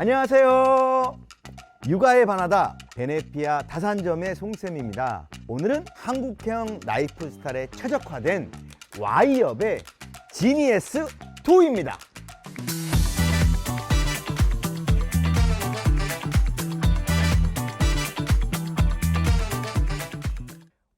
안녕하세요. 육아에 반하다 베네피아 다산점의 송쌤입니다. 오늘은 한국형 라이프 스타일에 최적화된 Y업의 지니에스 2입니다.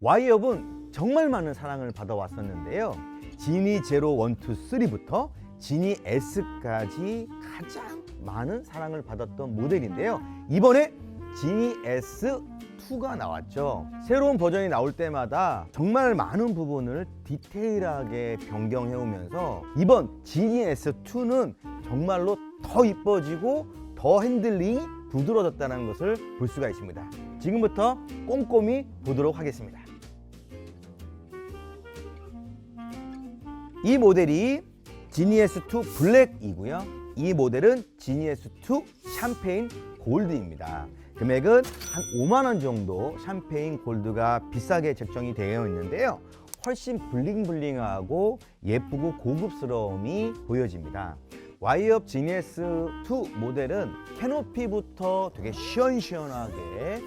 Y업은 정말 많은 사랑을 받아왔었는데요. 지니 제로 원, 투, 쓰리부터 지니 S까지 가장 많은 사랑을 받았던 모델인데요. 이번에 지니 S2가 나왔죠. 새로운 버전이 나올 때마다 정말 많은 부분을 디테일하게 변경해 오면서 이번 지니 S2는 정말로 더 이뻐지고 더 핸들링이 부드러워졌다는 것을 볼 수가 있습니다. 지금부터 꼼꼼히 보도록 하겠습니다. 이 모델이 지니에스2 블랙이고요. 이 모델은 지니에스2 샴페인 골드입니다. 금액은 한 5만 원 정도 샴페인 골드가 비싸게 책정이 되어 있는데요. 훨씬 블링블링하고 예쁘고 고급스러움이 보여집니다. 와이업 지니에스2 모델은 캐노피부터 되게 시원시원하게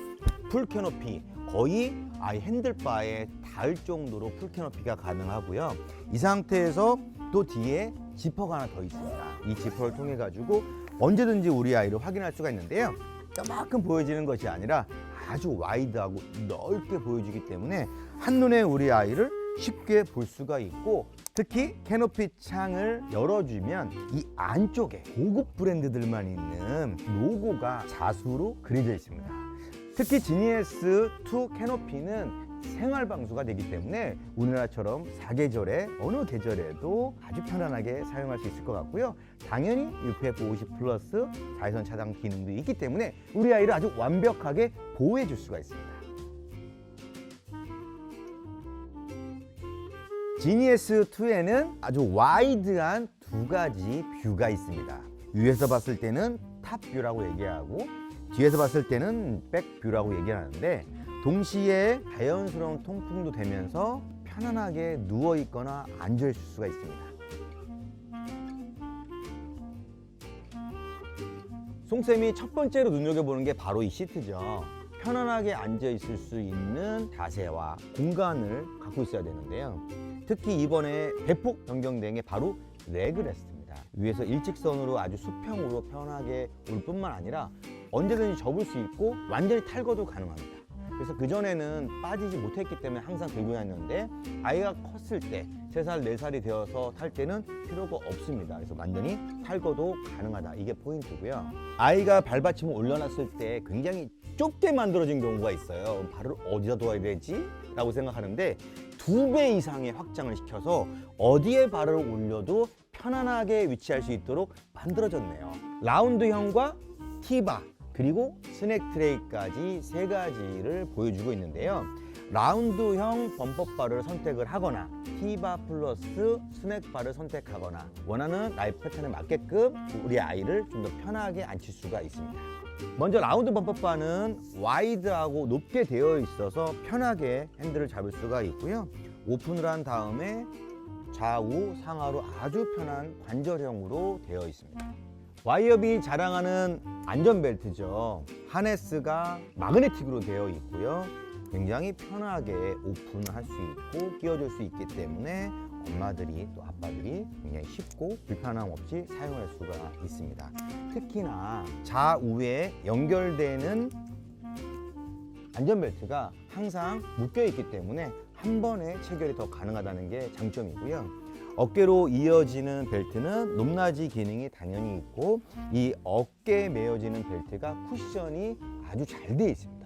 풀 캐노피 거의 아이 핸들바에 닿을 정도로 풀 캐노피가 가능하고요. 이 상태에서 또 뒤에 지퍼가 하나 더 있습니다. 이 지퍼를 통해 가지고 언제든지 우리 아이를 확인할 수가 있는데요. 이만큼 보여지는 것이 아니라 아주 와이드하고 넓게 보여지기 때문에 한눈에 우리 아이를 쉽게 볼 수가 있고 특히 캐노피 창을 열어주면 이 안쪽에 고급 브랜드들만 있는 로고가 자수로 그려져 있습니다. 특히 지니에스2 캐노피는 생활 방수가 되기 때문에 우리나라처럼 사계절에 어느 계절에도 아주 편안하게 사용할 수 있을 것 같고요. 당연히 UPF50 플러스 자외선 차단 기능도 있기 때문에 우리 아이를 아주 완벽하게 보호해 줄 수가 있습니다. 지니에스 2에는 아주 와이드한 두 가지 뷰가 있습니다. 위에서 봤을 때는 탑 뷰라고 얘기하고 뒤에서 봤을 때는 백 뷰라고 얘기하는데 동시에 자연스러운 통풍도 되면서 편안하게 누워 있거나 앉아 있을 수가 있습니다. 송쌤이 첫 번째로 눈여겨보는 게 바로 이 시트죠. 편안하게 앉아 있을 수 있는 자세와 공간을 갖고 있어야 되는데요. 특히 이번에 대폭 변경된 게 바로 레그레스트입니다. 위에서 일직선으로 아주 수평으로 편하게 올 뿐만 아니라 언제든지 접을 수 있고 완전히 탈거도 가능합니다. 그래서 그전에는 빠지지 못했기 때문에 항상 들고 다녔는데 아이가 컸을 때 3살, 4살이 되어서 탈 때는 필요가 없습니다. 그래서 완전히 탈거도 가능하다. 이게 포인트고요. 아이가 발받침을 올려놨을 때 굉장히 좁게 만들어진 경우가 있어요. 발을 어디다 둬야 되지? 라고 생각하는데 두 배 이상의 확장을 시켜서 어디에 발을 올려도 편안하게 위치할 수 있도록 만들어졌네요. 라운드형과 티바 그리고 스낵 트레이까지 세 가지를 보여주고 있는데요. 라운드형 범퍼바를 선택을 하거나 티바 플러스 스낵바를 선택하거나 원하는 라이프 패턴에 맞게끔 우리 아이를 좀 더 편하게 앉힐 수가 있습니다. 먼저 라운드 범퍼바는 와이드하고 높게 되어 있어서 편하게 핸들을 잡을 수가 있고요. 오픈을 한 다음에 좌우 상하로 아주 편한 관절형으로 되어 있습니다. 와이업이 자랑하는 안전벨트죠. 하네스가 마그네틱으로 되어 있고요. 굉장히 편하게 오픈할 수 있고 끼워줄 수 있기 때문에 엄마들이 또 아빠들이 굉장히 쉽고 불편함 없이 사용할 수가 있습니다. 특히나 좌우에 연결되는 안전벨트가 항상 묶여 있기 때문에 한 번에 체결이 더 가능하다는 게 장점이고요. 어깨로 이어지는 벨트는 높낮이 기능이 당연히 있고 이 어깨에 메어지는 벨트가 쿠션이 아주 잘 되어 있습니다.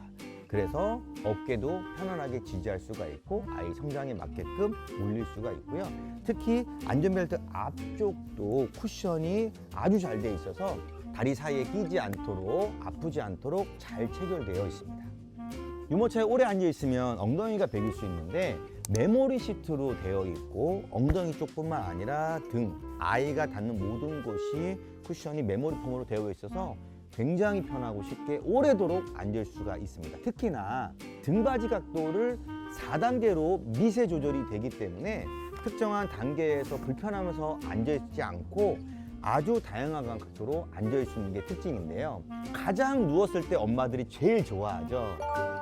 그래서 어깨도 편안하게 지지할 수가 있고 아이 성장에 맞게끔 올릴 수가 있고요. 특히 안전벨트 앞쪽도 쿠션이 아주 잘 되어 있어서 다리 사이에 끼지 않도록 아프지 않도록 잘 체결되어 있습니다. 유모차에 오래 앉아 있으면 엉덩이가 베길 수 있는데 메모리 시트로 되어 있고 엉덩이 쪽뿐만 아니라 등 아이가 닿는 모든 곳이 쿠션이 메모리 폼으로 되어 있어서 굉장히 편하고 쉽게 오래도록 앉을 수가 있습니다. 특히나 등받이 각도를 4단계로 미세 조절이 되기 때문에 특정한 단계에서 불편하면서 앉아 있지 않고 아주 다양한 각도로 앉아 있을 수 있는 게 특징인데요. 가장 누웠을 때 엄마들이 제일 좋아하죠.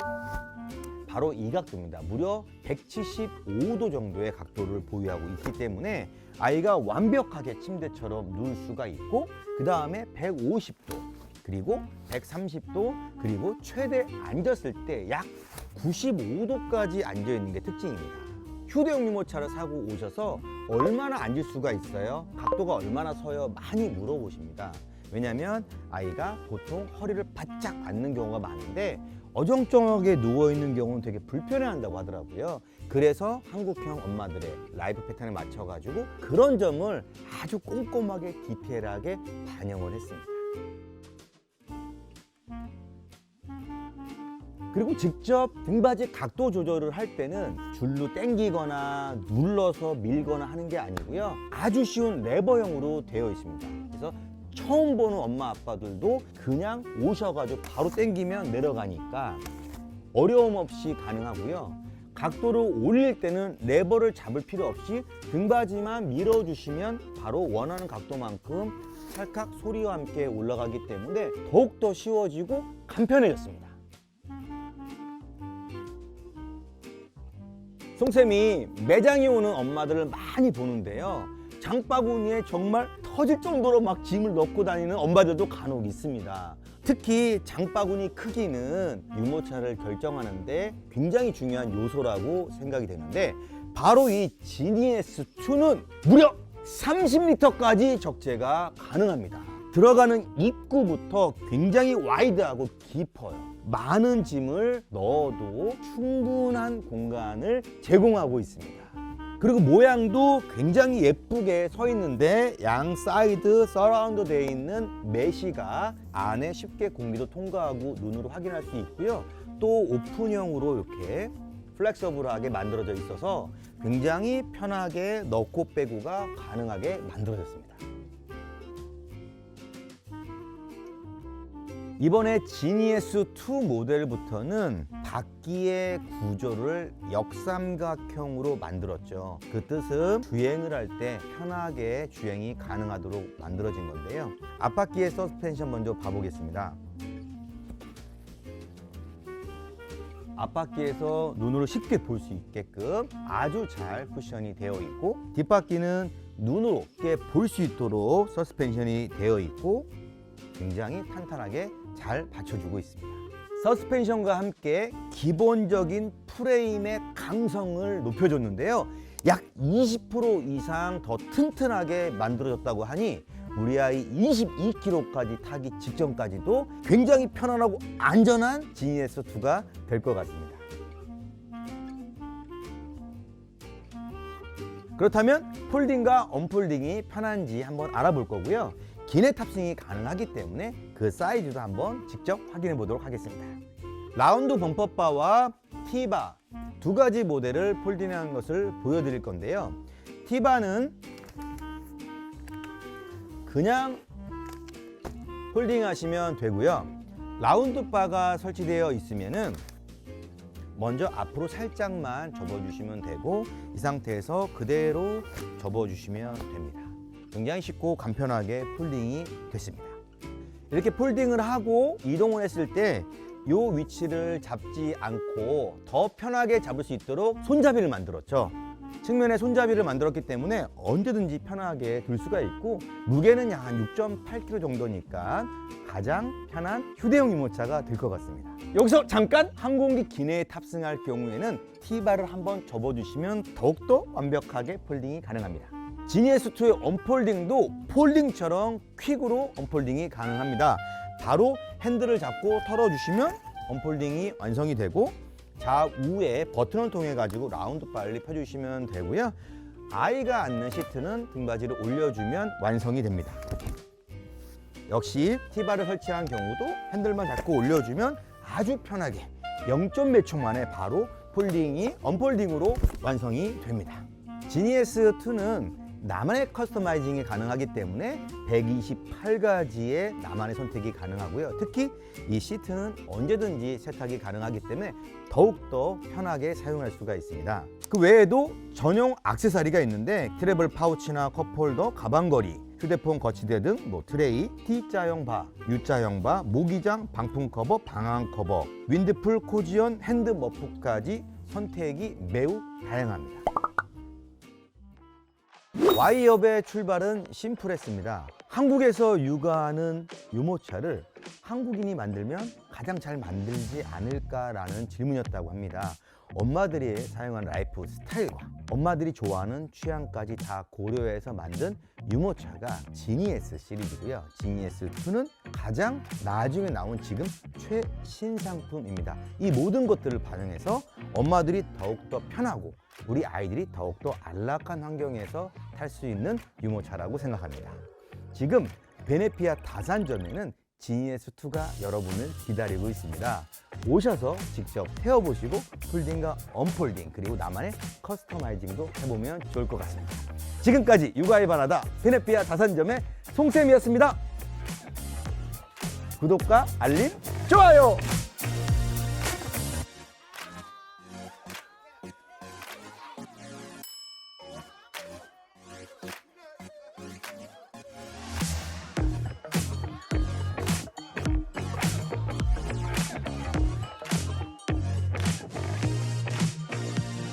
바로 이 각도입니다. 무려 175도 정도의 각도를 보유하고 있기 때문에 아이가 완벽하게 침대처럼 누울 수가 있고 그 다음에 150도 그리고 130도 그리고 최대 앉았을 때 약 95도까지 앉아 있는 게 특징입니다. 휴대용 유모차를 사고 오셔서 얼마나 앉을 수가 있어요? 각도가 얼마나 서요? 많이 물어보십니다. 왜냐하면 아이가 보통 허리를 바짝 앉는 경우가 많은데 어정쩡하게 누워 있는 경우는 되게 불편해한다고 하더라고요. 그래서 한국형 엄마들의 라이프 패턴에 맞춰가지고 그런 점을 아주 꼼꼼하게 디테일하게 반영을 했습니다. 그리고 직접 등받이 각도 조절을 할 때는 줄로 당기거나 눌러서 밀거나 하는 게 아니고요. 아주 쉬운 레버형으로 되어 있습니다. 처음 보는 엄마 아빠들도 그냥 오셔가지고 바로 당기면 내려가니까 어려움 없이 가능하고요. 각도를 올릴 때는 레버를 잡을 필요 없이 등받이만 밀어주시면 바로 원하는 각도만큼 찰칵 소리와 함께 올라가기 때문에 더욱더 쉬워지고 간편해졌습니다. 송쌤이 매장에 오는 엄마들을 많이 보는데요. 장바구니에 정말 터질 정도로 막 짐을 넣고 다니는 엄마들도 간혹 있습니다. 특히 장바구니 크기는 유모차를 결정하는데 굉장히 중요한 요소라고 생각이 되는데 바로 이 지니에스 2는 무려 30리터까지 적재가 가능합니다. 들어가는 입구부터 굉장히 와이드하고 깊어요. 많은 짐을 넣어도 충분한 공간을 제공하고 있습니다. 그리고 모양도 굉장히 예쁘게 서 있는데 양 사이드 서라운드 되어 있는 메시가 안에 쉽게 공기도 통과하고 눈으로 확인할 수 있고요. 또 오픈형으로 이렇게 플렉서블하게 만들어져 있어서 굉장히 편하게 넣고 빼고가 가능하게 만들어졌습니다. 이번에 지니에스2 모델부터는 바퀴의 구조를 역삼각형으로 만들었죠. 그 뜻은 주행을 할 때 편하게 주행이 가능하도록 만들어진 건데요. 앞바퀴의 서스펜션 먼저 봐보겠습니다. 앞바퀴에서 눈으로 쉽게 볼 수 있게끔 아주 잘 쿠션이 되어 있고 뒷바퀴는 눈으로 쉽게 볼 수 있도록 서스펜션이 되어 있고 굉장히 탄탄하게 잘 받쳐주고 있습니다. 서스펜션과 함께 기본적인 프레임의 강성을 높여줬는데요. 약 20% 이상 더 튼튼하게 만들어졌다고 하니 우리 아이 22km까지 타기 직전까지도 굉장히 편안하고 안전한 GES2가 될 것 같습니다. 그렇다면 폴딩과 언폴딩이 편한지 한번 알아볼 거고요. 기내 탑승이 가능하기 때문에 그 사이즈도 한번 직접 확인해 보도록 하겠습니다. 라운드 범퍼바와 티바 두 가지 모델을 폴딩한 것을 보여드릴 건데요. 티바는 그냥 폴딩하시면 되고요. 라운드 바가 설치되어 있으면은 먼저 앞으로 살짝만 접어주시면 되고 이 상태에서 그대로 접어주시면 됩니다. 굉장히 쉽고 간편하게 폴딩이 됐습니다. 이렇게 폴딩을 하고 이동을 했을 때 이 위치를 잡지 않고 더 편하게 잡을 수 있도록 손잡이를 만들었죠. 측면에 손잡이를 만들었기 때문에 언제든지 편하게 들 수가 있고 무게는 약 한 6.8kg 정도니까 가장 편한 휴대용 유모차가 될 것 같습니다. 여기서 잠깐 항공기 기내에 탑승할 경우에는 T바를 한번 접어주시면 더욱더 완벽하게 폴딩이 가능합니다. 지니에스2의 언폴딩도 폴딩처럼 퀵으로 언폴딩이 가능합니다. 바로 핸들을 잡고 털어주시면 언폴딩이 완성이 되고 좌우에 버튼을 통해 가지고 라운드 빨리 펴주시면 되고요. 아이가 앉는 시트는 등받이를 올려주면 완성이 됩니다. 역시 T바를 설치한 경우도 핸들만 잡고 올려주면 아주 편하게 0. 몇 초 만에 바로 폴딩이 언폴딩으로 완성이 됩니다. 지니에스2는 나만의 커스터마이징이 가능하기 때문에 128가지의 나만의 선택이 가능하고요. 특히 이 시트는 언제든지 세탁이 가능하기 때문에 더욱더 편하게 사용할 수가 있습니다. 그 외에도 전용 액세서리가 있는데 트래블 파우치나 컵홀더, 가방걸이, 휴대폰 거치대 등 뭐 트레이, T자형 바, U자형 바, 모기장, 방풍 커버, 방향 커버, 윈드풀, 코지언, 핸드 머프까지 선택이 매우 다양합니다. 와이업의 출발은 심플했습니다. 한국에서 육아하는 유모차를 한국인이 만들면 가장 잘 만들지 않을까라는 질문이었다고 합니다. 엄마들이 사용하는 라이프 스타일과 엄마들이 좋아하는 취향까지 다 고려해서 만든 유모차가 지니에스 시리즈고요. 지니에스 2는 가장 나중에 나온 지금 최신 상품입니다. 이 모든 것들을 반영해서 엄마들이 더욱더 편하고 우리 아이들이 더욱더 안락한 환경에서 탈 수 있는 유모차라고 생각합니다. 지금 베네피아 다산점에는 지니에스 2가 여러분을 기다리고 있습니다. 오셔서 직접 태워보시고 폴딩과 언폴딩 그리고 나만의 커스터마이징도 해보면 좋을 것 같습니다. 지금까지 육아의 바라다 베네피아 다산점의 송쌤이었습니다. 구독과 알림, 좋아요!